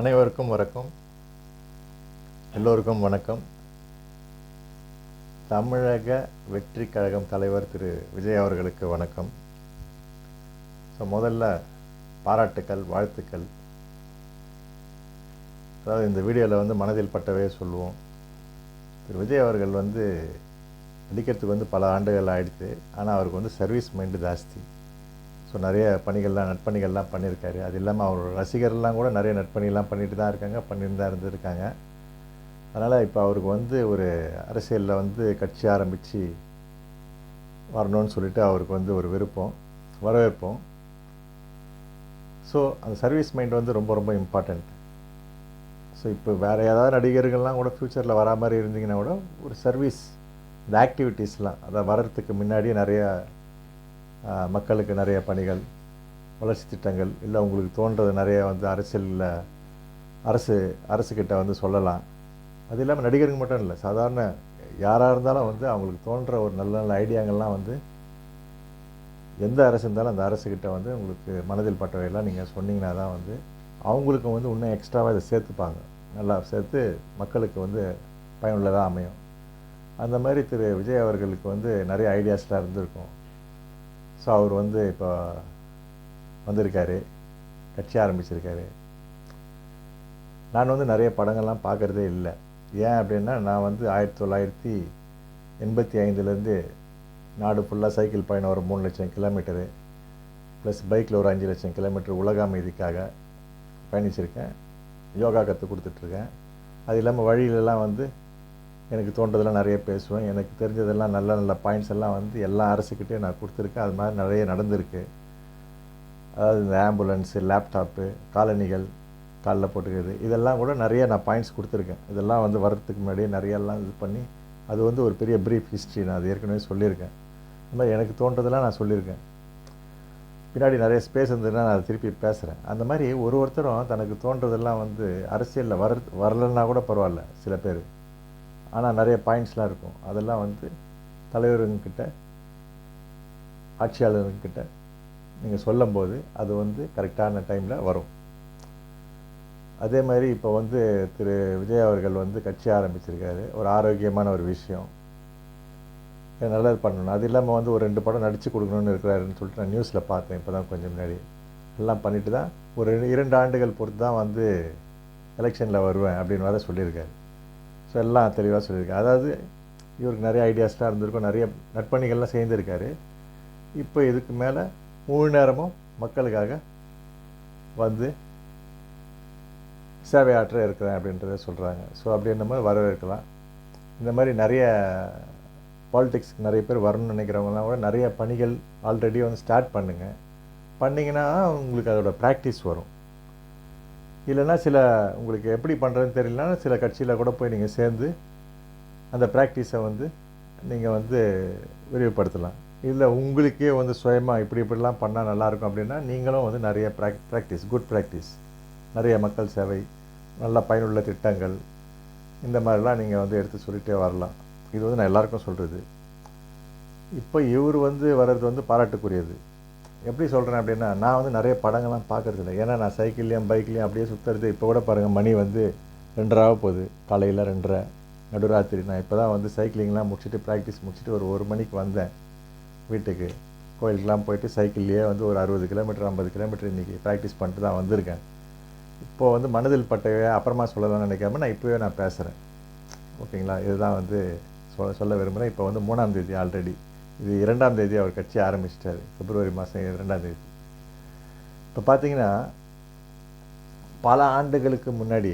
அனைவருக்கும் வணக்கம். எல்லோருக்கும் வணக்கம். தமிழக வெற்றி கழகம் தலைவர் திரு. விஜய் அவர்களுக்கு வணக்கம். ஸோ முதல்ல பாராட்டுக்கள் வாழ்த்துக்கள். அதாவது இந்த வீடியோவில் வந்து மனதில் பட்டவே சொல்லுவோம். திரு. விஜய் அவர்கள் வந்து நடிக்கிறதுக்கு வந்து பல ஆண்டுகள் ஆகிடுச்சு ஆனால் அவருக்கு வந்து சர்வீஸ் மைண்டு ஜாஸ்தி. ஸோ நிறைய பணிகள்லாம் நட்பணிகள்லாம் பண்ணியிருக்காரு. அது இல்லாமல் அவரோட ரசிகர்லாம் கூட நிறைய நட்பணிகள்லாம் பண்ணிட்டு தான் இருக்காங்க பண்ணிட்டு தான் இருந்திருக்காங்க. அதனால் இப்போ அவருக்கு வந்து ஒரு அரசியலில் வந்து கட்சி ஆரம்பித்து வரணும்னு சொல்லிட்டு அவருக்கு வந்து ஒரு விருப்பம் வரவேற்போம். ஸோ அந்த சர்வீஸ் மைண்ட் வந்து ரொம்ப ரொம்ப இம்பார்ட்டண்ட் ஸோ இப்போ வேறு ஏதாவது நடிகர்கள்லாம் கூட ஃப்யூச்சரில் வரா மாதிரி இருந்தீங்கன்னா கூட ஒரு சர்வீஸ் இந்த ஆக்டிவிட்டீஸ்லாம் அதை வர்றதுக்கு முன்னாடியே நிறையா மக்களுக்கு நிறைய பணிகள் வளர்ச்சி திட்டங்கள் இல்லை உங்களுக்கு தோன்றது நிறைய வந்து அரசியலில் அரசு அரசுக்கிட்ட வந்து சொல்லலாம். அது இல்லாமல் நடிகருக்கு மட்டும் இல்லை சாதாரண யாராக இருந்தாலும் வந்து அவங்களுக்கு தோன்ற ஒரு நல்ல நல்ல ஐடியாங்கள்லாம் வந்து எந்த அரசு இருந்தாலும் அந்த அரசுக்கிட்ட வந்து உங்களுக்கு மனதில் பட்டவையெல்லாம் நீங்கள் சொன்னீங்கன்னா தான் வந்து அவங்களுக்கும் வந்து இன்னும் எக்ஸ்ட்ராவாக இதை சேர்த்துப்பாங்க. நல்லா சேர்த்து மக்களுக்கு வந்து பயனுள்ளதாக அமையும். அந்த மாதிரி திரு விஜய் அவர்களுக்கு வந்து நிறைய ஐடியாஸ்லாம் இருந்திருக்கும். ஸோ அவர் வந்து இப்போ வந்திருக்காரு கட்சி ஆரம்பிச்சிருக்காரு. நான் வந்து நிறைய படங்கள்லாம் பார்க்குறதே இல்லை. ஏன் அப்படின்னா நான் வந்து ஆயிரத்தி தொள்ளாயிரத்தி எண்பத்தி ஐந்துலேருந்து நாடு ஃபுல்லாக சைக்கிள் பயணம் ஒரு மூணு லட்சம் கிலோமீட்டரு ப்ளஸ் பைக்கில் ஒரு அஞ்சு லட்சம் கிலோமீட்டர் உலக அமைதிக்காக பயணிச்சிருக்கேன். யோகா கற்றுக் கொடுத்துட்ருக்கேன். அது இல்லாமல் வழியிலலாம் வந்து எனக்கு தோன்றதெல்லாம் நிறைய பேசுவேன். எனக்கு தெரிஞ்சதெல்லாம் நல்ல நல்ல பாயிண்ட்ஸ் எல்லாம் வந்து எல்லா அரசுக்கிட்டேயும் நான் கொடுத்துருக்கேன். அது மாதிரி நிறைய நடந்திருக்கு. அதாவது இந்த ஆம்புலன்ஸு லேப்டாப்பு காலணிகள் காலில் போட்டுக்கிறது. இதெல்லாம் கூட நிறைய நான் பாயிண்ட்ஸ் கொடுத்துருக்கேன். இதெல்லாம் வந்து வர்றதுக்கு முன்னாடியே நிறையெல்லாம் இது பண்ணி அது வந்து ஒரு பெரிய ப்ரீஃப் ஹிஸ்ட்ரி நான் அது ஏற்கனவே சொல்லியிருக்கேன். இந்த மாதிரி எனக்கு தோன்றதெல்லாம் நான் சொல்லியிருக்கேன். பின்னாடி நிறைய ஸ்பேஸ் இருந்ததுன்னா நான் அதை திருப்பி பேசுகிறேன் அந்த மாதிரி ஒரு ஒருத்தரும் தனக்கு தோன்றதெல்லாம் வந்து அரசியலில் வர வரலன்னா கூட பரவாயில்ல சில பேர். ஆனால் நிறைய பாயிண்ட்ஸ்லாம் இருக்கும். அதெல்லாம் வந்து தலைவருங்கிட்ட ஆட்சியாளர்கிட்ட நீங்கள் சொல்லும்போது அது வந்து கரெக்டான டைமில் வரும். அதே மாதிரி இப்போ வந்து திரு. விஜய் அவர்கள் வந்து கட்சி ஆரம்பிச்சிருக்காரு. ஒரு ஆரோக்கியமான ஒரு விஷயம். நல்லது பண்ணணும். அது இல்லாமல் வந்து ஒரு ரெண்டு படம் நடித்து கொடுக்கணும்னு இருக்கிறாருன்னு சொல்லிட்டு நான் நியூஸில் பார்த்தேன். இப்போ தான் கொஞ்சம் முன்னாடி. எல்லாம் பண்ணிட்டு தான் ஒரு இரண்டு ஆண்டுகள் பொறுத்து தான் வந்து எலெக்ஷனில் வருவேன் அப்படின்னு வர சொல்லியிருக்காரு. எல்லாம் தெளிவாக சொல்லியிருக்காரு. அதாவது இவருக்கு நிறைய ஐடியாஸ்லாம் இருந்திருக்கும். நிறைய நட்பணிகள்லாம் சேர்ந்துருக்காரு. இப்போ இதுக்கு மேலே முழு நேரமும் மக்களுக்காக வந்து சேவையாற்ற இருக்கிறேன் அப்படின்றத சொல்கிறாங்க ஸோ அப்படின்ற மாதிரி வரவேற்கலாம். இந்த மாதிரி நிறைய பாலிடிக்ஸ்க்கு நிறைய பேர் வரணும்னு நினைக்கிறவங்கலாம் கூட நிறைய பணிகள் ஆல்ரெடி வந்து ஸ்டார்ட் பண்ணுங்கள் பண்ணிங்கன்னா உங்களுக்கு அதோட ப்ராக்டிஸ் வரும். இல்லைன்னா சில உங்களுக்கு எப்படி பண்ணுறதுன்னு தெரியலனா சில கட்சியில் கூட போய் நீங்கள் சேர்ந்து அந்த ப்ராக்டிஸை வந்து நீங்கள் வந்து விரிவுபடுத்தலாம். இல்லை உங்களுக்கே வந்து சுயமாக இப்படி இப்படிலாம் பண்ணால் நல்லாயிருக்கும் அப்படின்னா நீங்களும் வந்து நிறைய ப்ராக் ப்ராக்டிஸ் குட் ப்ராக்டிஸ் நிறைய மக்கள் சேவை நல்ல பயனுள்ள திட்டங்கள் இந்த மாதிரிலாம் நீங்கள் வந்து எடுத்து சொல்லிகிட்டே வரலாம். இது வந்து நான் எல்லாருக்கும் சொல்கிறது இப்போ இவர் வந்து வர்றது வந்து பாராட்டுக்குரியது. எப்படி சொல்கிறேன் அப்படின்னா நான் வந்து நிறைய படங்கள்லாம் பார்க்குறதில்ல. இல்லை ஏன்னா நான் சைக்கிள்லேயும் பைக்லேயும் அப்படியே சுற்றுறது இப்போ கூட பாருங்கள் மணி வந்து ரெண்டராக போகுது. காலையில் ரெண்டரை நடுராத்திரி. நான் இப்போ தான் வந்து சைக்கிளிங்லாம் முடிச்சுட்டு ப்ராக்டிஸ் முடிச்சுட்டு ஒரு ஒரு மணிக்கு வந்தேன் வீட்டுக்கு. கோயிலுக்கெலாம் போயிட்டு சைக்கிள்லேயே வந்து ஒரு அறுபது கிலோமீட்டர் ஐம்பது கிலோமீட்டர் இன்றைக்கி ப்ராக்டிஸ் பண்ணிட்டு தான் வந்திருக்கேன். இப்போது வந்து மனதில் பட்டவே அப்புறமா சொல்லலாம்னு நினைக்காம நான் இப்போவே நான் பேசுகிறேன் ஓகேங்களா? இதுதான் வந்து சொல்ல சொல்ல விரும்புகிறேன் இப்போ வந்து மூணாம் தேதி ஆல்ரெடி இது இரண்டாம் தேதி அவர் கட்சி ஆரம்பிச்சிட்டார். பிப்ரவரி மாதம் இரண்டாம் தேதி. இப்போ பார்த்தீங்கன்னா பல ஆண்டுகளுக்கு முன்னாடி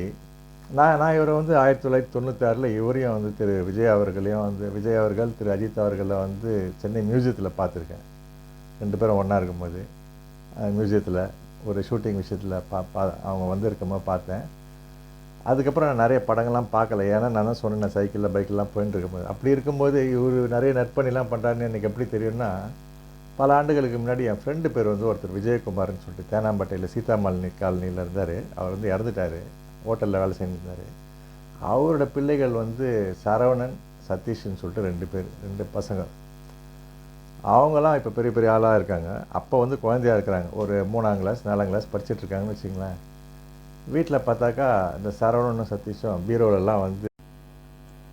நான் நான் இவரை வந்து ஆயிரத்தி தொள்ளாயிரத்தி தொண்ணூத்தாறில் இவரையும் வந்து திரு விஜய் அவர்களையும் வந்து விஜய் அவர்கள் திரு அஜித் அவர்களை வந்து சென்னை மியூசியத்தில் பார்த்துருக்கேன் ரெண்டு பேரும் ஒன்றா இருக்கும்போது மியூசியத்தில் ஒரு ஷூட்டிங் விஷயத்தில் பா பா அவங்க வந்து பார்த்தேன். அதுக்கப்புறம் நான் நிறைய படங்கள்லாம் பார்க்கல. ஏன்னா நான் தான் சொன்னேன் சைக்கிளில் பைக்கெல்லாம் போயின்னு இருக்கும்போது. அப்படி இருக்கும்போது இவர் நிறைய நற்பணிலாம் பண்ணுறாருன்னு எனக்கு எப்படி தெரியும்னா பல ஆண்டுகளுக்கு முன்னாடி என் ஃப்ரெண்டு பேர் வந்து ஒருத்தர் விஜயகுமார்னு சொல்லிட்டு தேனாம்பேட்டையில் சீதாமாலினி காலனியில் இருந்தார். அவர் வந்து இறந்துட்டார். ஹோட்டலில் வேலை செஞ்சிருந்தார். அவரோட பிள்ளைகள் வந்து சரவணன் சதீஷ்னு சொல்லிட்டு ரெண்டு பேர் ரெண்டு பசங்க. அவங்களாம் இப்போ பெரிய பெரிய ஆளாக இருக்காங்க. அப்போ வந்து குழந்தையா இருக்கிறாங்க. ஒரு மூணாம் கிளாஸ் நாலாம் கிளாஸ் படிச்சுட்டு இருக்காங்கன்னு வச்சுங்களேன் வீட்டில் பார்த்தாக்கா இந்த சரவணனும் சதீஷும் பீரோலெல்லாம் வந்து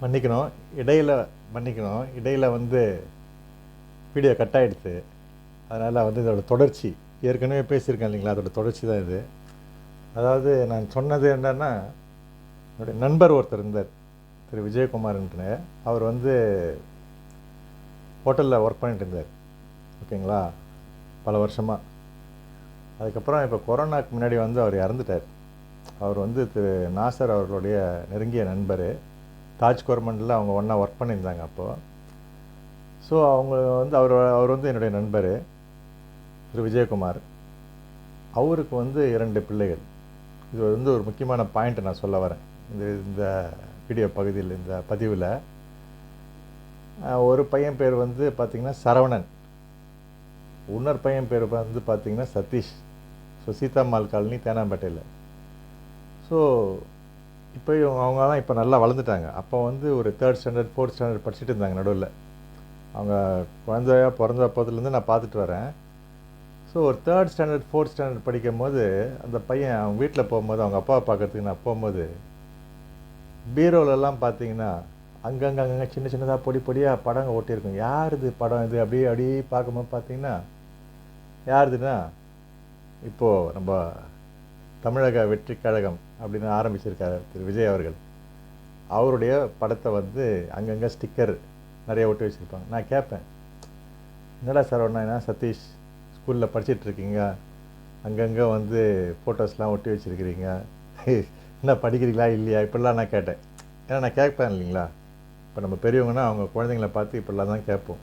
மன்னிக்கணும். இடையில் மன்னிக்கணும். இடையில் வந்து வீடியோ கட் ஆகிடுச்சு அதனால் வந்து இதோட தொடர்ச்சி. ஏற்கனவே பேசியிருக்கேன் இல்லைங்களா? அதோட தொடர்ச்சி தான் இது. அதாவது நான் சொன்னது என்னென்னா என்னுடைய நண்பர் ஒருத்தர் இருந்தார். திரு விஜயகுமார்ன்ற அவர் வந்து ஹோட்டலில் ஒர்க் பண்ணிட்டு இருந்தார். ஓகேங்களா? பல வருஷமாக அதுக்கப்புறம் இப்போ கொரோனாக்கு முன்னாடி வந்து அவர் இறந்துட்டார். அவர் வந்து திரு நாசர் அவர்களுடைய நெருங்கிய நண்பர். தாஜ் கவர்மெண்டில் அவங்க ஒன்றா ஒர்க் பண்ணியிருந்தாங்க அப்போது ஸோ அவங்க வந்து அவர் அவர் வந்து என்னுடைய நண்பர் திரு விஜயகுமார். அவருக்கு வந்து இரண்டு பிள்ளைகள். இது வந்து ஒரு முக்கியமான பாயிண்ட் நான் சொல்ல வரேன். இந்த இந்த வீடியோ பகுதியில் இந்த பதிவில். ஒரு பையன் பேர் வந்து பார்த்திங்கன்னா சரவணன். இன்னொரு பையன் பேர் வந்து பார்த்திங்கன்னா சதீஷ். ஸோ சீதாம்மாள் காலனி தேனாம்பேட்டையில். ஸோ இப்போ அவங்க தான் இப்போ நல்லா வளர்ந்துட்டாங்க. அப்போ வந்து ஒரு தேர்ட் ஸ்டாண்டர்ட் ஃபோர்த் ஸ்டாண்டர்ட் படிச்சுட்டு இருந்தாங்க நடுவில். அவங்க குழந்தையாக பிறந்த அப்போதுலேருந்து நான் பார்த்துட்டு வரேன். ஸோ ஒரு தேர்ட் ஸ்டாண்டர்ட் ஃபோர்த் ஸ்டாண்டர்ட் படிக்கும் போது அந்த பையன் அவங்க வீட்டில் போகும்போது அவங்க அப்பாவை பார்க்கறதுக்கு நான் போகும்போது பீரோலெல்லாம் பார்த்தீங்கன்னா அங்கங்கே அங்கங்கே சின்ன சின்னதாக பொடி பொடியாக படங்க ஓட்டியிருக்கும். யார் இது படம் இது? அப்படியே அப்படியே பார்க்கும்போது பார்த்தீங்கன்னா யாருதுன்னா இப்போது நம்ம தமிழக வெற்றி கழகம் அப்படின்னு ஆரம்பிச்சிருக்காரு திரு விஜய் அவர்கள். அவருடைய படத்தை வந்து அங்கங்கே ஸ்டிக்கர் நிறைய ஒட்டி வச்சுருப்பாங்க. நான் கேட்பேன் என்னடா சார் ஒன்றா சதீஷ் ஸ்கூலில் படிச்சிட்ருக்கீங்க அங்கங்கே வந்து ஃபோட்டோஸ்லாம் ஒட்டி வச்சுருக்கிறீங்க? என்ன படிக்கிறீங்களா இல்லையா? இப்படிலாம் நான் கேட்டேன். ஏன்னா நான் கேட்பேன் இல்லைங்களா? இப்போ நம்ம பெரியவங்கன்னா அவங்க குழந்தைங்கள பார்த்து இப்படிலாம் தான் கேட்போம்.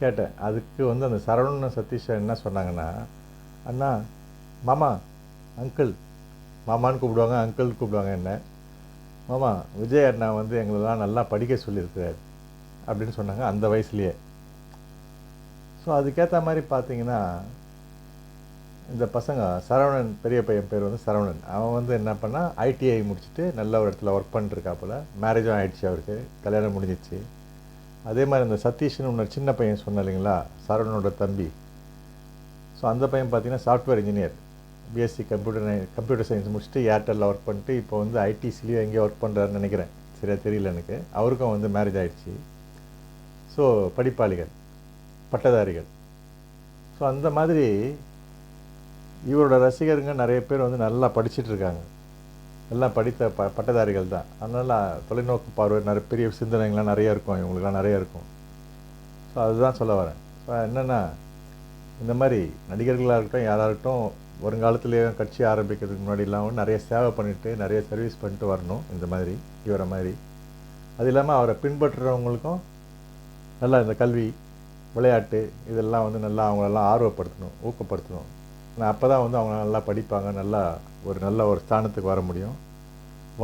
கேட்டேன். அதுக்கு வந்து அந்த சரவணன் சதீஷ் என்ன சொன்னாங்கன்னா அண்ணா மாமா அங்கிள் மாமான்னு கூப்பிடுவாங்க அங்கிள் கூப்பிடுவாங்க என்ன? மாமா விஜய் அண்ணா வந்து எங்களெல்லாம் நல்லா படிக்க சொல்லியிருக்கிறார் அப்படின்னு சொன்னாங்க அந்த வயசுலேயே. ஸோ அதுக்கேற்ற மாதிரி பார்த்தீங்கன்னா இந்த பசங்க சரவணன் பெரிய பையன் பேர் வந்து சரவணன். அவன் வந்து என்ன பண்ணால் ஐடிஐ முடிச்சுட்டு நல்ல ஒரு இடத்துல ஒர்க் பண்ணிருக்காப்புல. மேரேஜும் ஆகிடுச்சு அவருக்கு கல்யாணம் முடிஞ்சிச்சு. அதே மாதிரி இந்த சதீஷ்னு இன்னொரு சின்ன பையன் சொன்ன இல்லைங்களா சரவணனோட தம்பி. ஸோ அந்த பையன் பார்த்தீங்கன்னா software engineer BSc computer computer science முடிச்சுட்டு ஏர்டெல்லில் ஒர்க் பண்ணிட்டு இப்போ வந்து ஐடிசிலையும் எங்கேயோ ஒர்க் பண்ணுறாருன்னு நினைக்கிறேன். சரியாக தெரியல எனக்கு. அவருக்கும் வந்து மேரேஜ் ஆகிடுச்சு ஸோ படிப்பாளிகள் பட்டதாரிகள். ஸோ அந்த மாதிரி இவரோட ரசிகருங்க நிறைய பேர் வந்து நல்லா படிச்சுட்ருக்காங்க எல்லாம் படித்த ப பட்டதாரிகள் தான். அதனால் தொலைநோக்கு பார்வை நிறைய பெரிய சிந்தனைகள்லாம் நிறைய இருக்கும். இவங்களுக்குலாம் நிறைய இருக்கும். ஸோ அதுதான் சொல்ல வரேன். ஸோ என்னென்னா இந்த மாதிரி நடிகர்களாக இருக்கட்டும் யாராக இருக்கட்டும் வருங்காலத்துலேயே கட்சி ஆரம்பிக்கிறதுக்கு முன்னாடிலாம் நிறைய சேவை பண்ணிவிட்டு நிறைய சர்வீஸ் பண்ணிட்டு வரணும் இந்த மாதிரி இவரை மாதிரி. அது இல்லாமல் அவரை பின்பற்றுறவங்களுக்கும் நல்லா இந்த கல்வி விளையாட்டு இதெல்லாம் வந்து நல்லா அவங்களெல்லாம் ஆர்வப்படுத்தணும் ஊக்கப்படுத்தணும். ஆனால் அப்போ தான் வந்து அவங்க நல்லா படிப்பாங்க நல்லா ஒரு நல்ல ஒரு ஸ்தானத்துக்கு வர முடியும்.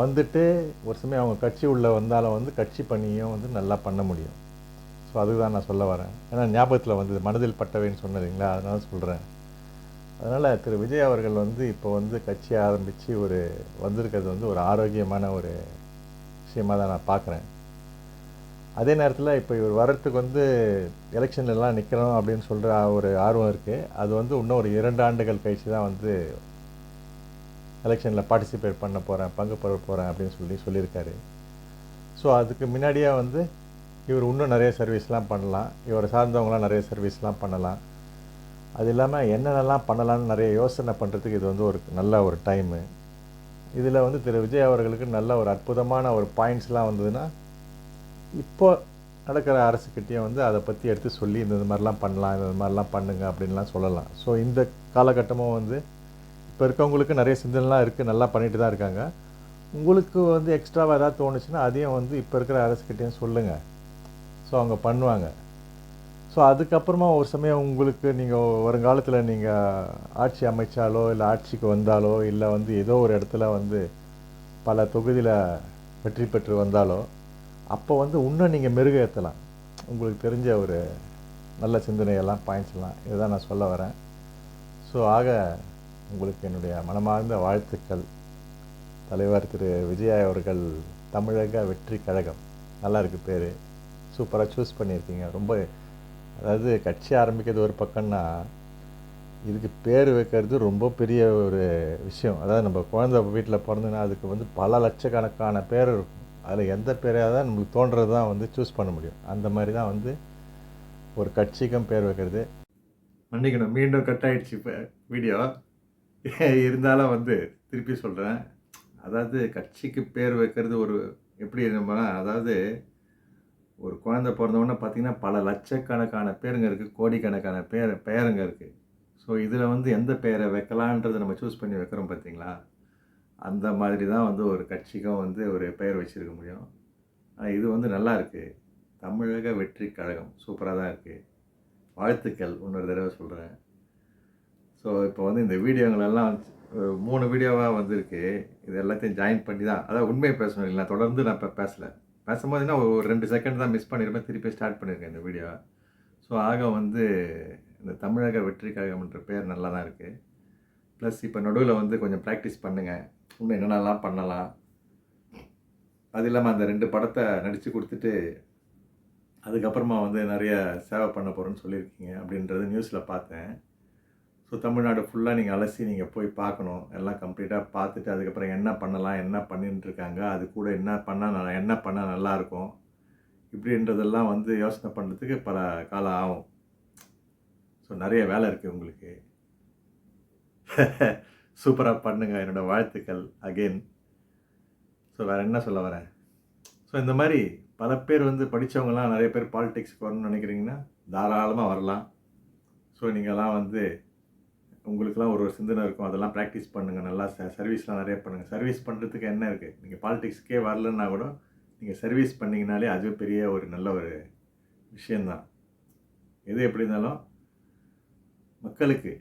வந்துட்டு ஒரு சமயம் அவங்க கட்சி உள்ளே வந்தாலும் வந்து கட்சி பணியும் வந்து நல்லா பண்ண முடியும். ஸோ அதுதான் நான் சொல்ல வரேன். ஏன்னா ஞாபகத்தில் வந்து மனதில் பட்டவைன்னு சொன்னதுங்களா அதனால சொல்கிறேன் அதனால் திரு விஜய் அவர்கள் வந்து இப்போ வந்து கட்சி ஆரம்பித்து ஒரு வந்திருக்கிறது வந்து ஒரு ஆரோக்கியமான ஒரு விஷயமாக தான் நான் பார்க்குறேன். அதே நேரத்தில் இப்போ இவர் வர்றதுக்கு வந்து எலெக்ஷன்லலாம் நிற்கிறோம் அப்படின்னு சொல்கிற ஒரு ஆர்வம் இருக்குது அது வந்து இன்னும் ஒரு இரண்டு ஆண்டுகள் கழிச்சு தான் வந்து எலெக்ஷனில் பார்ட்டிசிபேட் பண்ண போகிறேன் பங்கு பெற போகிறேன் அப்படின்னு சொல்லி சொல்லியிருக்காரு. ஸோ அதுக்கு முன்னாடியே வந்து இவர் இன்னும் நிறைய சர்வீஸ்லாம் பண்ணலாம். இவரை சார்ந்தவங்களாம் நிறைய சர்வீஸ்லாம் பண்ணலாம். அது இல்லாமல் என்னென்னலாம் பண்ணலாம்னு நிறைய யோசனை பண்ணுறதுக்கு இது வந்து ஒரு நல்ல ஒரு டைமு இதில் வந்து திரு விஜய் அவர்களுக்கு நல்ல ஒரு அற்புதமான ஒரு பாயிண்ட்ஸ்லாம் வந்ததுன்னா இப்போ நடக்கிற அரசுக்கிட்டேயும் வந்து அதை பற்றி எடுத்து சொல்லி இந்த மாதிரிலாம் பண்ணலாம் இந்த மாதிரிலாம் பண்ணுங்க அப்படின்லாம் சொல்லலாம். ஸோ இந்த காலகட்டமும் வந்து இப்போ இருக்கவங்களுக்கு நிறைய சிந்தனைலாம் இருக்குது நல்லா பண்ணிட்டு தான் இருக்காங்க. உங்களுக்கு வந்து எக்ஸ்ட்ராவாக ஏதாவது தோணுச்சுன்னா அதையும் வந்து இப்போ இருக்கிற அரசுக்கிட்டேயும் சொல்லுங்கள் ஸோ அவங்க பண்ணுவாங்க. ஸோ அதுக்கப்புறமா ஒரு சமயம் உங்களுக்கு நீங்கள் வருங்காலத்தில் நீங்கள் ஆட்சி அமைச்சாலோ இல்லை ஆட்சிக்கு வந்தாலோ இல்லை வந்து ஏதோ ஒரு இடத்துல வந்து பல தொகுதியில் வெற்றி பெற்று வந்தாலோ அப்போ வந்து இன்னும் நீங்கள் மெருகேற்றலாம் உங்களுக்கு தெரிஞ்ச ஒரு நல்ல சிந்தனையெல்லாம் பாயிண்ட்ஸ் இதுதான் நான் சொல்ல வரேன். ஸோ ஆக உங்களுக்கு என்னுடைய மனமார்ந்த வாழ்த்துக்கள். தலைவர் திரு. விஜய் அவர்கள் தமிழக வெற்றி கழகம். நல்லா இருக்குது பேர். சூப்பராக சூஸ் பண்ணியிருக்கீங்க. ரொம்ப அதாவது கட்சி ஆரம்பிக்கிறது ஒரு பக்கம்னா இதுக்கு பேர் வைக்கிறது ரொம்ப பெரிய ஒரு விஷயம். அதாவது நம்ம குழந்த வீட்டில் பிறந்தோன்னா அதுக்கு வந்து பல லட்சக்கணக்கான பேர் இருக்கும். அதில் எந்த பேரையாக தான் நம்மளுக்கு தோன்றது தான் வந்து சூஸ் பண்ண முடியும். அந்த மாதிரி தான் வந்து ஒரு கட்சிக்கும் பேர் வைக்கிறது. மன்னிக்கணும். மீண்டும் கட் ஆகிடுச்சு இப்போ வீடியோ இருந்தாலும் வந்து திருப்பி சொல்கிறேன் அதாவது கட்சிக்கு பேர் வைக்கிறது ஒரு எப்படி நம்ம அதாவது ஒரு குழந்தை பிறந்தவொடனே பார்த்தீங்கன்னா பல லட்சக்கணக்கான பேருங்க இருக்குது கோடிக்கணக்கான பேர் பேருங்க இருக்குது ஸோ இதில் வந்து எந்த பெயரை வைக்கலான்றதை நம்ம சூஸ் பண்ணி வைக்கிறோம் பார்த்தீங்களா? அந்த மாதிரி தான் வந்து ஒரு கட்சிக்கும் வந்து ஒரு பெயர் வச்சுருக்க முடியும். ஆனால் இது வந்து நல்லா இருக்குது தமிழக வெற்றி கழகம் சூப்பராக தான் இருக்குது வாழ்த்துக்கள் இன்னொரு தடவை சொல்கிறேன் ஸோ இப்போ வந்து இந்த வீடியோங்களெல்லாம் மூணு வீடியோவாக வந்திருக்கு. இது எல்லாத்தையும் ஜாயின் பண்ணி தான் அதாவது உண்மையை பேசணும் இல்லை தொடர்ந்து நான் இப்போ பேசலை. பேசும்போது என்ன ஒரு ரெண்டு செகண்ட் தான் மிஸ் பண்ணிருப்பேன். திருப்பி ஸ்டார்ட் பண்ணியிருக்கேன் இந்த வீடியோ ஸோ ஆக வந்து இந்த தமிழக வெற்றி கழகம்ன்ற பேர் நல்லா தான் இருக்குது ப்ளஸ் இப்போ நடுவில் வந்து கொஞ்சம் ப்ராக்டிஸ் பண்ணுங்கள் இன்னும் என்னென்னலாம் பண்ணலாம். அது இல்லாமல் அந்த ரெண்டு படத்தை நடித்து கொடுத்துட்டு அதுக்கப்புறமா வந்து நிறைய சேவை பண்ண போகிறேன்னு சொல்லியிருக்கீங்க அப்படின்றது நியூஸில் பார்த்தேன். ஸோ தமிழ்நாடு ஃபுல்லாக நீங்கள் அலசி நீங்கள் போய் பார்க்கணும். எல்லாம் கம்ப்ளீட்டாக பார்த்துட்டு அதுக்கப்புறம் என்ன பண்ணலாம் என்ன பண்ணிட்டுருக்காங்க அது கூட என்ன பண்ணால் நல்லா என்ன பண்ணால் நல்லாயிருக்கும் இப்படின்றதெல்லாம் வந்து யோசனை பண்ணுறதுக்கு பல காலம் ஆகும். ஸோ நிறைய வேலை இருக்குது உங்களுக்கு. சூப்பராக பண்ணுங்கள் என்னோடய வாழ்த்துக்கள் அகெயின் ஸோ வேறு என்ன சொல்ல வரேன்? ஸோ இந்த மாதிரி பல பேர் வந்து படித்தவங்கலாம் நிறைய பேர் பாலிடிக்ஸ்க்கு வரணும்னு நினைக்கிறீங்கன்னா தாராளமாக வரலாம். ஸோ நீங்கள்லாம் வந்து உங்களுக்குலாம் ஒரு ஒரு சிந்தனை இருக்கும். அதெல்லாம் ப்ராக்டிஸ் பண்ணுங்கள் நல்லா ச சர்வீஸ்லாம் நிறைய பண்ணுங்கள் சர்வீஸ் பண்ணுறதுக்கு என்ன இருக்குது நீங்கள் பாலிடிக்ஸ்க்கே வரலன்னா கூட நீங்கள் சர்வீஸ் பண்ணிங்கனாலே அதுவே பெரிய ஒரு நல்ல ஒரு விஷயந்தான் எது எப்படி இருந்தாலும் மக்களுக்கு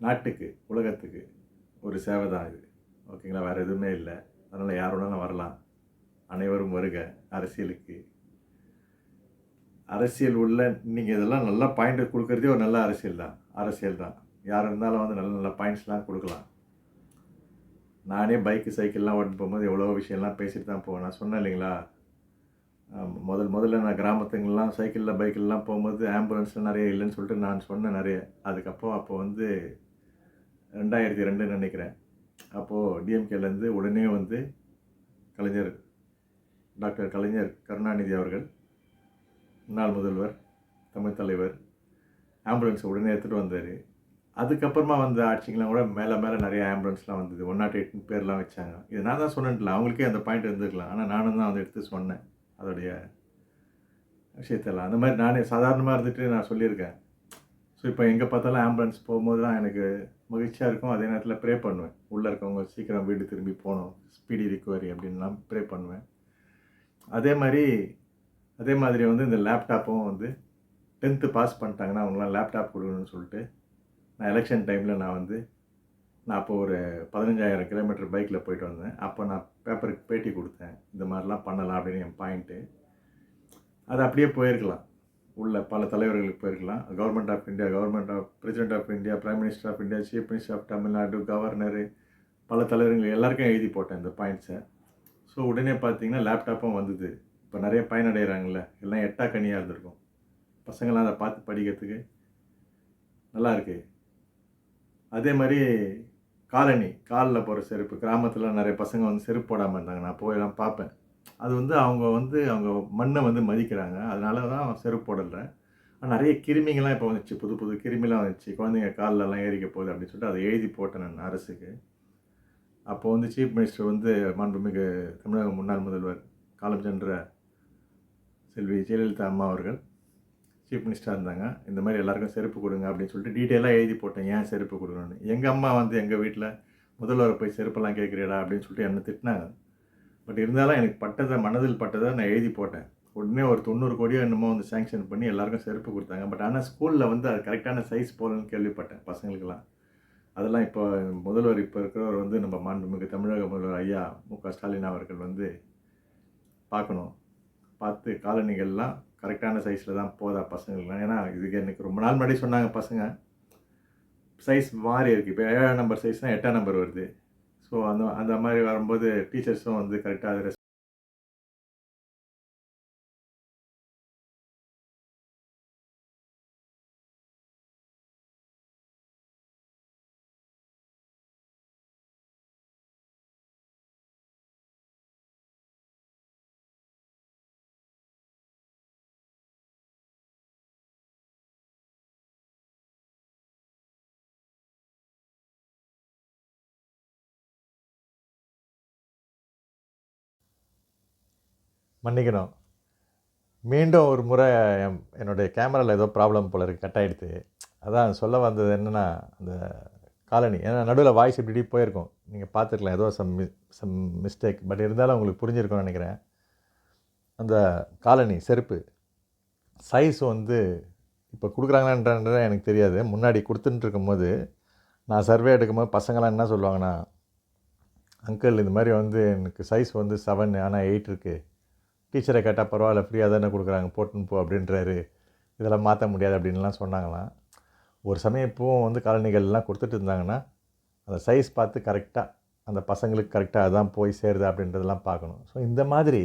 நாட்டுக்கு உலகத்துக்கு ஒரு சேவை தான் இது. ஓகேங்களா வேறு எதுவுமே இல்லை. அதனால் யாரோடனும் வரலாம். அனைவரும் வருக. அரசியலுக்கு அரசியல் உள்ள நீங்கள் இதெல்லாம் நல்லா பாயிண்ட் கொடுக்குறதே ஒரு நல்ல அரசியல் தான் அரசியல் தான் யார் இருந்தாலும் வந்து நல்ல நல்ல பாயிண்ட்ஸ்லாம் கொடுக்கலாம். நானே பைக்கு சைக்கிள்லாம் ஓட்டு போகும்போது எவ்வளோ விஷயம்லாம் பேசிட்டு தான் போவேன். நான் சொன்னேன் இல்லைங்களா? முதல் முதல்ல நான் கிராமத்துங்கெல்லாம் சைக்கிளில் பைக்கிலலாம் போகும்போது ஆம்புலன்ஸ்லாம் நிறைய இல்லைன்னு சொல்லிட்டு நான் சொன்னேன் நிறைய. அதுக்கப்புறம் அப்போ வந்து ரெண்டாயிரத்தி ரெண்டுன்னு நினைக்கிறேன். அப்போது டிஎம்கேலேருந்து உடனே வந்து கலைஞர் டாக்டர் கலைஞர் கருணாநிதி அவர்கள் முன்னாள் முதல்வர் தமிழ் தலைவர் ஆம்புலன்ஸை உடனே எடுத்துகிட்டு வந்தார். அதுக்கப்புறமா வந்த ஆட்சிங்கெலாம் கூட மேலே மேலே நிறைய ஆம்புலன்ஸ்லாம் வந்தது. ஒன் நாட் எயிட்னு பேர்லாம் வச்சாங்க. இது நான் தான் சொன்னேன்ல அவங்களுக்கே அந்த பாயிண்ட் இருந்துருக்கலாம். ஆனால் நானும் தான் வந்து எடுத்து சொன்னேன். அதோடைய விஷயத்தெல்லாம். அந்த மாதிரி நானே சாதாரணமாக இருந்துட்டு நான் சொல்லியிருக்கேன். ஸோ இப்போ எங்கே பார்த்தாலும் ஆம்புலன்ஸ் போகும்போது தான் எனக்கு மகிழ்ச்சியாக இருக்கும். அதே நேரத்தில் ப்ரே பண்ணுவேன். உள்ளே இருக்கவங்க சீக்கிரம் வீடு திரும்பி போகணும். ஸ்பீடி ரிக்கவரி அப்படின்லாம் ப்ரே பண்ணுவேன். அதே மாதிரி அதே மாதிரி வந்து இந்த லேப்டாப்பும் வந்து டென்த்து பாஸ் பண்ணிட்டாங்கன்னா அவங்களாம் லேப்டாப் கொடுக்கணும்னு சொல்லிட்டு நான் எலெக்ஷன் டைமில் நான் வந்து நான் அப்போ ஒரு பதினஞ்சாயிரம் கிலோமீட்டர் பைக்கில் போயிட்டு வந்தேன். அப்போ நான் பேப்பருக்கு பேட்டி கொடுத்தேன். இந்த மாதிரிலாம் பண்ணலாம் அப்படின்னு என் பாயிண்ட்டு அது அப்படியே போயிருக்கலாம். உள்ள பல தலைவர்களுக்கு போயிருக்கலாம். Government of India government of president of India prime minister of India chief minister of Tamil Nadu governor பல தலைவர்கள் எல்லாருக்கும் எழுதி போட்டேன் இந்த பாயிண்ட்ஸை ஸோ உடனே பார்த்தீங்கன்னா லேப்டாப்பும் வந்தது. இப்போ நிறைய பயனடைகிறாங்கள்ல எல்லாம் எட்டா கனியாக இருந்திருக்கும். பசங்களாம் அதை பார்த்து படிக்கிறதுக்கு நல்லா இருக்குது அதே மாதிரி காலனி காலில் போகிற செருப்பு. கிராமத்தில் நிறைய பசங்க வந்து செருப்பு போடாமல் இருந்தாங்க. நான் போயெல்லாம் பார்ப்பேன். அது வந்து அவங்க வந்து அவங்க மண்ணை வந்து மதிக்கிறாங்க. அதனால தான் செருப்பு போடலை. நிறைய கிருமிங்கெல்லாம் இப்போ வந்துச்சு. புது புது கிருமிலாம் வந்துச்சு. குழந்தைங்க காலிலலாம் ஏறிக்க போகுது அப்படின்னு சொல்லிட்டு அதை எழுதி போட்டேன் நான் அரசுக்கு. அப்போ வந்து சீஃப் மினிஸ்டர் வந்து மாண்புமிகு தமிழக முன்னாள் முதல்வர் காலம் சென்ற செல்வி ஜெயலலிதா அம்மா அவர்கள் சீஃப் மினிஸ்டராக இருந்தாங்க. இந்த மாதிரி எல்லாருக்கும் செருப்பு கொடுங்க அப்படின்னு சொல்லிட்டு டீட்டெயிலாக எழுதி போட்டேன். ஏன் செருப்பு கொடுக்கணும்னு எங்கள் அம்மா வந்து எங்கள் வீட்டில் முதல்வரை போய் செருப்பெல்லாம் கேட்குறியடா அப்படின்னு சொல்லிட்டு என்னை திட்டினாங்க. பட் இருந்தாலும் எனக்கு பட்டதை மனதில் பட்டதை நான் எழுதி போட்டேன். உடனே ஒரு தொண்ணூறு கோடியோ என்னமோ வந்து சேங்ஷன் பண்ணி எல்லாருக்கும் செருப்பு கொடுத்தாங்க. பட் ஆனால் ஸ்கூலில் வந்து அது கரெக்டான சைஸ் போகலன்னு கேள்விப்பட்டேன் பசங்களுக்கெல்லாம். அதெல்லாம் இப்போ முதல்வர் இப்போ இருக்கிறவர் வந்து நம்ம மாண்புமிகு தமிழக முதல்வர் ஐயா மு க ஸ்டாலின் அவர்கள் வந்து பார்க்கணும். பார்த்து காலணிகள்லாம் கரெக்டான சைஸில் தான் போதா பசங்களுக்குலாம் ஏன்னா இதுக்கு எனக்கு ரொம்ப நாள் முன்னாடி சொன்னாங்க பசங்க. சைஸ் மாறி இருக்குது இப்போ ஏழாம் நம்பர் சைஸ்னால் எட்டாம் நம்பர் வருது. ஸோ அந்த அந்த மாதிரி வரும்போது டீச்சர்ஸும் வந்து கரெக்டாக அதை மன்னிக்கணும். மீண்டும் ஒரு முறை என்னுடைய கேமராவில் ஏதோ ப்ராப்ளம் போல இருக்குது கட் ஆகிடுது அதான் சொல்ல வந்தது என்னென்னா அந்த காலனி ஏன்னா நடுவில் வாய்ஸ் இப்படி இப்படி போயிருக்கும். நீங்கள் பார்த்துருக்கலாம் ஏதோ சம் மி சம் மிஸ்டேக் பட் இருந்தாலும் உங்களுக்கு புரிஞ்சிருக்கும்னு நினைக்கிறேன். அந்த காலனி செருப்பு சைஸ் வந்து இப்போ கொடுக்குறாங்களான்றது எனக்கு தெரியாது. முன்னாடி கொடுத்துட்டு இருக்கும்போது நான் சர்வே எடுக்கும்போது பசங்களாம் என்ன சொல்லுவாங்கன்னா அங்கிள் இந்த மாதிரி வந்து எனக்கு சைஸ் வந்து செவன் ஆனால் எயிட் இருக்குது டீச்சரை கேட்டால் பரவாயில்ல ஃப்ரீயாக தானே கொடுக்குறாங்க போட்டுன்னு போ அப்படின்றாரு. இதெல்லாம் மாற்ற முடியாது அப்படின்லாம் சொன்னாங்களாம். ஒரு சமயம் இப்போவும் வந்து காலனிகள்லாம் கொடுத்துட்டு இருந்தாங்கன்னா அந்த சைஸ் பார்த்து கரெக்டாக அந்த பசங்களுக்கு கரெக்டாக அதான் போய் சேருது அப்படின்றதெல்லாம் பார்க்கணும். ஸோ இந்த மாதிரி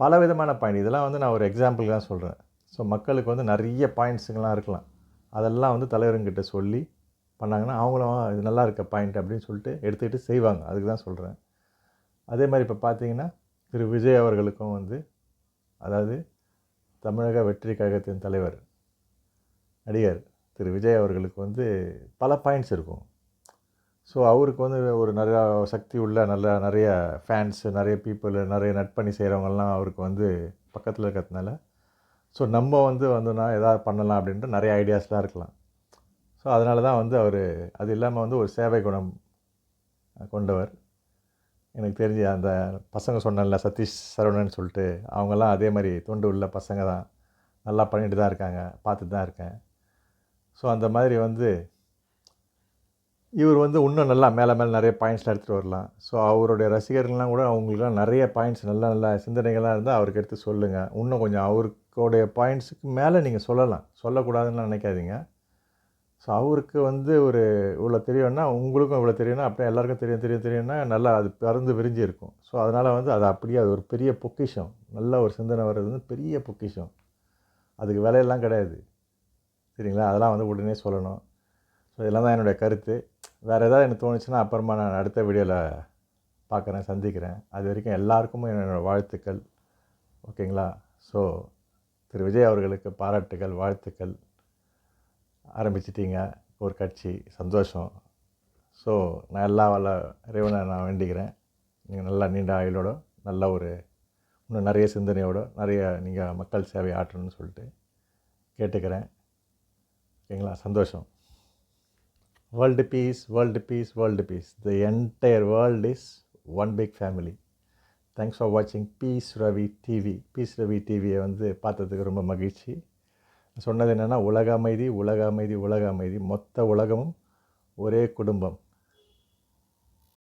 பல விதமான பாயிண்ட் இதெல்லாம் வந்து நான் ஒரு எக்ஸாம்பிள் தான் சொல்கிறேன் ஸோ மக்களுக்கு வந்து நிறைய பாயிண்ட்ஸுங்கெல்லாம் இருக்கலாம். அதெல்லாம் வந்து தலைவருங்கிட்ட சொல்லி பண்ணாங்கன்னா அவங்களும் இது நல்லா இருக்க பாயிண்ட் அப்படின்னு சொல்லிட்டு எடுத்துக்கிட்டு செய்வாங்க. அதுக்கு தான் சொல்கிறேன் அதே மாதிரி இப்போ பார்த்தீங்கன்னா திரு விஜய் அவர்களுக்கும் வந்து அதாவது தமிழக வெற்றி கழகத்தின் தலைவர் நடிகர் திரு விஜய் அவர்களுக்கு வந்து பல பாயிண்ட்ஸ் இருக்கும். ஸோ அவருக்கு வந்து ஒரு நிறையா சக்தி உள்ள நல்ல நிறைய ஃபேன்ஸு நிறைய பீப்புள் நிறைய நட்பணி செய்கிறவங்கெல்லாம் அவருக்கு வந்து பக்கத்தில் இருக்கிறதுனால ஸோ நம்ம வந்து வந்தோன்னா எதாவது பண்ணலாம் அப்படின்ட்டு நிறைய ஐடியாஸ்லாம் இருக்கலாம். ஸோ அதனால தான் வந்து அவர் அது இல்லாமல் வந்து ஒரு சேவை குணம் கொண்டவர். எனக்கு தெரிஞ்சு அந்த பசங்க சொன்னல சதீஷ் சரவணன் சொல்லிட்டு அவங்கெல்லாம் அதே மாதிரி தொண்டு உள்ள பசங்க தான். நல்லா பண்ணிட்டு தான் இருக்காங்க. பார்த்துட்டு தான் இருக்கேன். ஸோ அந்த மாதிரி வந்து இவர் வந்து இன்னும் நல்லா மேலே மேலே நிறைய பாயிண்ட்ஸ்லாம் எடுத்துகிட்டு வரலாம். ஸோ அவருடைய ரசிகர்கள்லாம் கூட அவங்களுக்குலாம் நிறைய பாயிண்ட்ஸ் நல்ல நல்ல சிந்தனைகள்லாம் இருந்தால் அவருக்கு எடுத்து சொல்லுங்கள் இன்னும் கொஞ்சம் அவருக்குடைய பாயிண்ட்ஸுக்கு மேலே நீங்கள் சொல்லலாம். சொல்லக்கூடாதுன்னு நினைக்காதீங்க. ஸோ அவருக்கு வந்து ஒரு இவ்வளோ தெரியும்னா உங்களுக்கும் இவ்வளோ தெரியும்னா அப்படியே எல்லாருக்கும் தெரியும் தெரியும் தெரியும்னா நல்லா அது பறந்து விரிஞ்சு இருக்கும். ஸோ அதனால் வந்து அது அப்படியே அது ஒரு பெரிய பொக்கிஷம். நல்ல ஒரு சிந்தனை வர்றது வந்து பெரிய பொக்கிஷம். அதுக்கு விலையெல்லாம் கிடையாது. சரிங்களா? அதெல்லாம் வந்து உடனே சொல்லணும். ஸோ இதெல்லாம் தான் என்னுடைய கருத்து. வேறு ஏதாவது எனக்கு தோணுச்சுன்னா அப்புறமா நான் அடுத்த வீடியோவில் பார்க்குறேன் சந்திக்கிறேன். அது வரைக்கும் எல்லாருக்கும் என்னோடய வாழ்த்துக்கள். ஓகேங்களா? ஸோ திரு விஜய் அவர்களுக்கு பாராட்டுகள் வாழ்த்துக்கள். ஆரம்பிச்சிட்டிங்க. ஒரு கட்சி சந்தோஷம். ஸோ நான் எல்லா வல்ல இறைவனை நான் வேண்டிக்கிறேன். நீங்கள் நல்லா நீண்ட ஆயுளோட நல்ல ஒரு இன்னும் நிறைய சிந்தனையோடு நிறைய நீங்கள் மக்கள் சேவை ஆற்றணும்னு சொல்லிட்டு கேட்டுக்கிறேன். ஓகேங்களா? சந்தோஷம். World peace world peace world peace the entire world is one big family thanks for வாட்சிங் peace Ravi TV peace Ravi டிவியை வந்து பார்த்ததுக்கு ரொம்ப மகிழ்ச்சி. சொன்னது என்னென்னா உலக அமைதி உலக அமைதி உலக அமைதி. மொத்த உலகமும் ஒரே குடும்பம்.